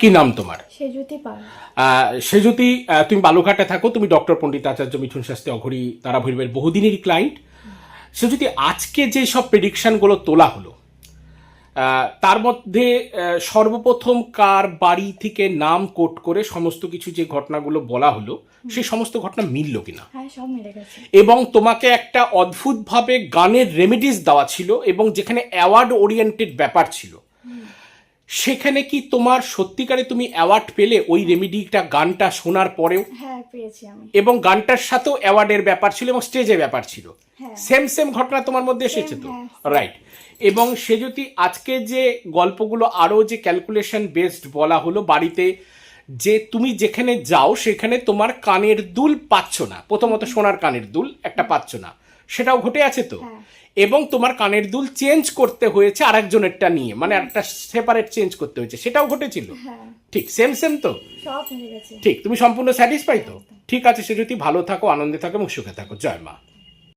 কি নাম তোমার? সেজুতি পাল। আহ, সে যদি তুমি বালুঘাটে থাকো তুমি ডক্টর পণ্ডিত আচার্য মিঠুন শাস্ত্রী অঘরী তারা ভৈরবের বহুদিনেরই ক্লায়েন্ট সে যদি আজকে যে সব প্রেডিকশনগুলো তোলা হলো তার মধ্যে সর্বপ্রথম কার বাড়ি থেকে নাম কোট করে সমস্ত কিছু যে ঘটনাগুলো বলা হলো সেই সমস্ত ঘটনা মিলল কিনা? হ্যাঁ এবং তোমাকে একটা অদ্ভুতভাবে গানের রেমেডিস দেওয়া ছিল এবং যেখানে অ্যাওয়ার্ড ওরিয়েন্টেড ব্যাপার ছিল। সেখানে কি তোমার সত্যিকারে তুমি অ্যাওয়ার্ড পেলে ওই রেমিডিটা গানটা শোনার পরেও? হ্যাঁ পেয়েছি আমি। এবং গানটার সাথেও অ্যাওয়ার্ডের ব্যাপার ছিল এবং স্টেজে ব্যাপার ছিল। হ্যাঁ। সেম সেম ঘটনা তোমার মধ্যে এসেছে তো? হ্যাঁ। রাইট এবং সে যদি আজকে যে গল্পগুলো আরও যে ক্যালকুলেশন বেসড বলা হলো বাড়িতে যে তুমি যেখানে যাও সেখানে তোমার কানের দুল পাচ্ছ না। প্রথমত সোনার কানের দুল একটা পাচ্ছ না। সেটাও ঘটে আছে তো। হ্যাঁ। এবং তোমার কানের দুল চেঞ্জ করতে হয়েছে আরেকজনেরটা নিয়ে মানে একটা সেপারেট চেঞ্জ করতে হয়েছে সেটাও ঘটেছিল? হ্যাঁ। ঠিক সেম সেম তো? ঠিক তুমি সম্পূর্ণ স্যাটিসফাই তো? ঠিক আছে সে যদি ভালো থাকো আনন্দে থাকো এবং সুখে থাকো জয় মা।